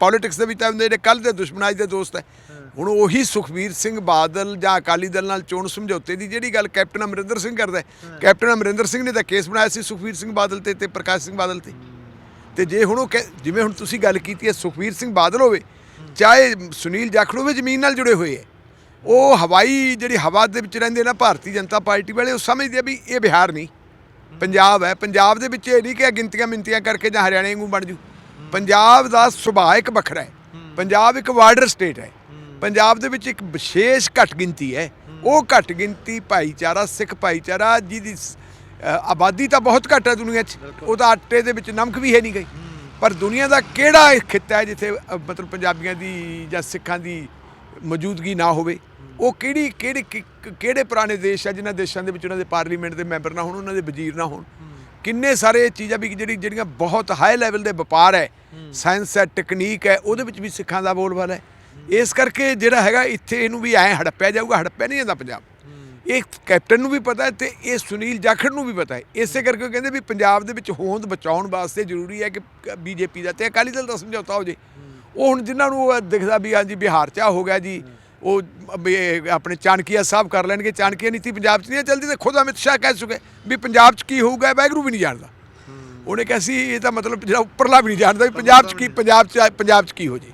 Politics ਦੇ ਵਿੱਚ ਤਾਂ ਜਿਹੜੇ ਕੱਲ ਦੇ ਦੁਸ਼ਮਣ ਅੱਜ ਦੇ ਦੋਸਤ ਹੈ। ਹੁਣ ਉਹੀ ਸੁਖਬੀਰ ਸਿੰਘ ਬਾਦਲ ਜਾਂ ਅਕਾਲੀ ਦਲ ਨਾਲ ਚੋਣ ਸਮਝੌਤੇ ਦੀ ਜਿਹੜੀ ਗੱਲ ਕੈਪਟਨ ਅਮਰਿੰਦਰ ਸਿੰਘ ਕਰਦਾ ਹੈ, ਕੈਪਟਨ ਅਮਰਿੰਦਰ ਸਿੰਘ ਨੇ ਤਾਂ ਕੇਸ ਬਣਾਇਆ ਸੀ ਸੁਖਬੀਰ ਸਿੰਘ ਬਾਦਲ ਤੇ ਤੇ ਪ੍ਰਕਾਸ਼ ਸਿੰਘ ਬਾਦਲ ਤੇ। ਤੇ ਜੇ ਹੁਣ ਉਹ ਜਿਵੇਂ ਹੁਣ ਤੁਸੀਂ ਗੱਲ ਕੀਤੀ ਹੈ ਸੁਖਬੀਰ ਸਿੰਘ ਬਾਦਲ ਹੋਵੇ ਚਾਹੇ ਸੁਨੀਲ ਜਾਖੜ ਹੋਵੇ ਜ਼ਮੀਨ ਨਾਲ ਜੁੜੇ ਹੋਏ ਹੈ। ਉਹ ਹਵਾਈ ਜਿਹੜੀ ਹਵਾ ਦੇ ਵਿੱਚ ਰਹਿੰਦੇ ਨਾ ਭਾਰਤੀ ਜਨਤਾ ਪਾਰਟੀ ਵਾਲੇ ਉਹ ਸਮਝਦੇ ਆ ਵੀ ਇਹ ਬਿਹਾਰ ਨਹੀਂ। ਪੰਜਾਬ ਹੈ। ਪੰਜਾਬ ਦੇ ਵਿੱਚ ਇਹ ਨਹੀਂ ਕਿ ਗਿਣਤੀਆਂ ਮਿੰਤੀਆਂ ਕਰਕੇ ਜਾਂ ਹਰਿਆਣੇ ਵਾਂਗੂ ਬਣ ਜੂ। ਪੰਜਾਬ ਦਾ ਸੁਭਾਅ ਇੱਕ ਵੱਖਰਾ ਹੈ। ਪੰਜਾਬ ਇੱਕ ਬਾਰਡਰ ਸਟੇਟ ਹੈ। ਪੰਜਾਬ ਦੇ ਵਿੱਚ ਇੱਕ ਵਿਸ਼ੇਸ਼ ਘੱਟ ਗਿਣਤੀ ਹੈ। ਉਹ ਘੱਟ ਗਿਣਤੀ ਭਾਈਚਾਰਾ ਸਿੱਖ ਭਾਈਚਾਰਾ ਜਿਹਦੀ ਆਬਾਦੀ ਤਾਂ ਬਹੁਤ ਘੱਟ ਹੈ ਦੁਨੀਆ 'ਚ। ਉਹਦਾ ਆਟੇ ਦੇ ਵਿੱਚ ਨਮਕ ਵੀ ਹੈ ਨਹੀਂ ਗਈ। ਪਰ ਦੁਨੀਆ ਦਾ ਕਿਹੜਾ ਖਿੱਤਾ ਹੈ ਜਿੱਥੇ ਮਤਲਬ ਪੰਜਾਬੀਆਂ ਦੀ ਜਾਂ ਸਿੱਖਾਂ ਦੀ ਮੌਜੂਦਗੀ ਨਾ ਹੋਵੇ? ਉਹ ਕਿਹੜੀ ਕਿਹੜੇ ਕਿਹੜੇ ਪੁਰਾਣੇ ਦੇਸ਼ ਆ ਜਿਨ੍ਹਾਂ ਦੇਸ਼ਾਂ ਦੇ ਵਿੱਚ ਉਹਨਾਂ ਦੇ ਪਾਰਲੀਮੈਂਟ ਦੇ ਮੈਂਬਰ ਨਾ ਹੋਣ ਉਹਨਾਂ ਦੇ ਵਜ਼ੀਰ ਨਾ ਹੋਣ? ਕਿੰਨੇ ਸਾਰੇ ਚੀਜ਼ਾਂ ਵੀ ਜਿਹੜੀ ਜਿਹੜੀਆਂ ਬਹੁਤ ਹਾਈ ਲੈਵਲ ਦੇ ਵਪਾਰ ਹੈ ਸਾਇੰਸ ਹੈ ਟੈਕਨੀਕ ਹੈ ਉਹਦੇ ਵਿੱਚ ਵੀ ਸਿੱਖਾਂ ਦਾ ਬੋਲਬਾਲਾ ਹੈ। ਇਸ ਕਰਕੇ ਜਿਹੜਾ ਹੈਗਾ ਇੱਥੇ ਇਹਨੂੰ ਵੀ ਐਂ ਹੜੱਪਿਆ ਜਾਊਗਾ ਹੜੱਪਿਆ ਨਹੀਂ ਜਾਂਦਾ ਪੰਜਾਬ। ਇਹ ਕੈਪਟਨ ਨੂੰ ਵੀ ਪਤਾ ਹੈ ਤੇ ਇਹ ਸੁਨੀਲ ਜਾਖੜ ਨੂੰ ਵੀ ਪਤਾ ਹੈ। ਇਸੇ ਕਰਕੇ ਉਹ ਕਹਿੰਦੇ ਵੀ ਪੰਜਾਬ ਦੇ ਵਿੱਚ ਹੋਂਦ ਬਚਾਉਣ ਵਾਸਤੇ ਜ਼ਰੂਰੀ ਹੈ ਕਿ ਬੀਜੇਪੀ ਦਾ ਤੇ ਅਕਾਲੀ ਦਲ ਦਾ ਸਮਝੌਤਾ ਹੋ ਜੇ। ਉਹ ਹੁਣ ਜਿਨ੍ਹਾਂ ਨੂੰ ਦਿਖਦਾ ਵੀ ਹਾਂਜੀ ਬਿਹਾਰ 'ਚ ਹੋ ਗਿਆ ਜੀ। ਉਹ ਆਪਣੇ ਚਾਣਕੀਆ ਸਾਹਿਬ ਕਰ ਲੈਣਗੇ। ਚਾਣਕੀਆ ਨੀਤੀ ਪੰਜਾਬ 'ਚ ਨਹੀਂ ਚੱਲਦੀ ਤੇ ਖੁਦ ਅਮਿਤ ਸ਼ਾਹ ਕਹਿ ਚੁੱਕੇ ਵੀ ਪੰਜਾਬ 'ਚ ਕੀ ਹੋਊਗਾ ਵੈਗਰੂ ਵੀ ਨਹੀਂ ਜਾਣਦਾ। ਉਹਨੇ ਕਿਹਾ ਸੀ ਇਹ ਤਾਂ ਮਤਲਬ ਜਿਹੜਾ ਉੱਪਰਲਾ ਵੀ ਨਹੀਂ ਜਾਣਦਾ ਵੀ ਪੰਜਾਬ 'ਚ ਕੀ ਪੰਜਾਬ 'ਚ ਪੰਜਾਬ 'ਚ ਕੀ ਹੋ ਜੇ।